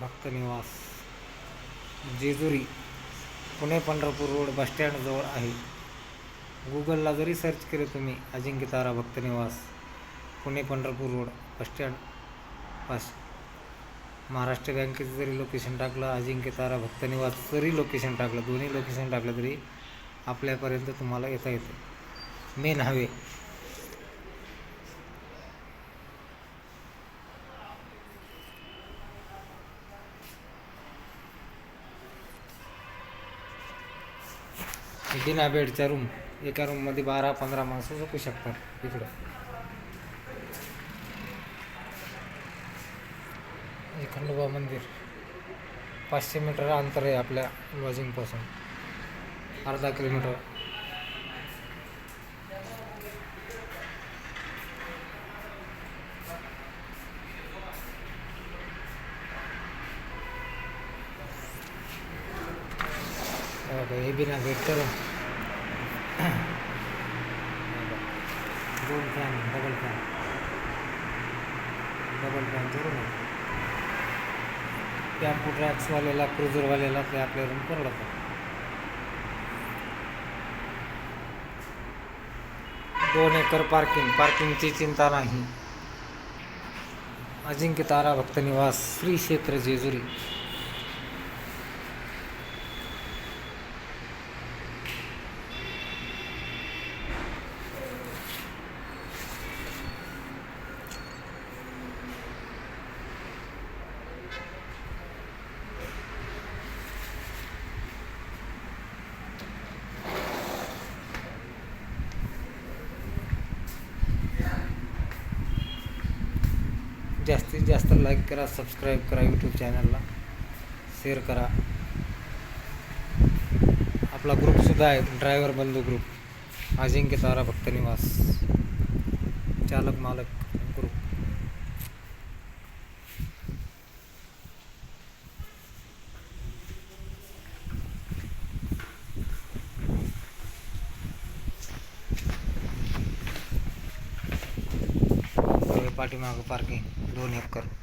भक्तनिवास. Jejuri Pune Pandharpur road बसस्टँडजवळ आहे. गुगलला जरी सर्च केलं तुम्ही Ajinkya Tara Bhaktniwas Pune Pandharpur road bus stand pass. Maharashtra बँकेचं जरी लोकेशन टाकलं अजिंक्य तारा भक्तनिवास जरी लोकेशन टाकलं दोन्ही लोकेशन टाकलं तरी आपल्यापर्यंत तुम्हाला येता येतं. मेन हवे बिना बेडच्या रूम एका रूममध्ये बारा पंधरा माणसं झोपू शकतात इकडं. हे खंडोबा मंदिर. पाचशे मीटर अंतर आहे आपल्या लॉजिंगपासून अर्धा किलोमीटर. बघा, हे बिना बेडचं रूम दोन फॅन डबल फॅन डबल फॅनचं रूम आहे टॅम्पो ट्रॅक्सवाल्याला क्रुझरवाल्याला ते आपल्या रूम परवडतात दोन एकर पार्किंग पार्किंगची चिंता नाही अजिंक्य तारा भक्त निवास श्री क्षेत्र जेजुरी जास्तीत जास्त लाईक करा सबस्क्राईब करा यूट्यूब चॅनलला शेअर करा. आपला ग्रुपसुद्धा आहे ड्रायव्हर बंधू ग्रुप अजिंक्य तारा भक्त निवास. चालक मालक ग्रुप पाठीमागं पार्किंग दोन एकर.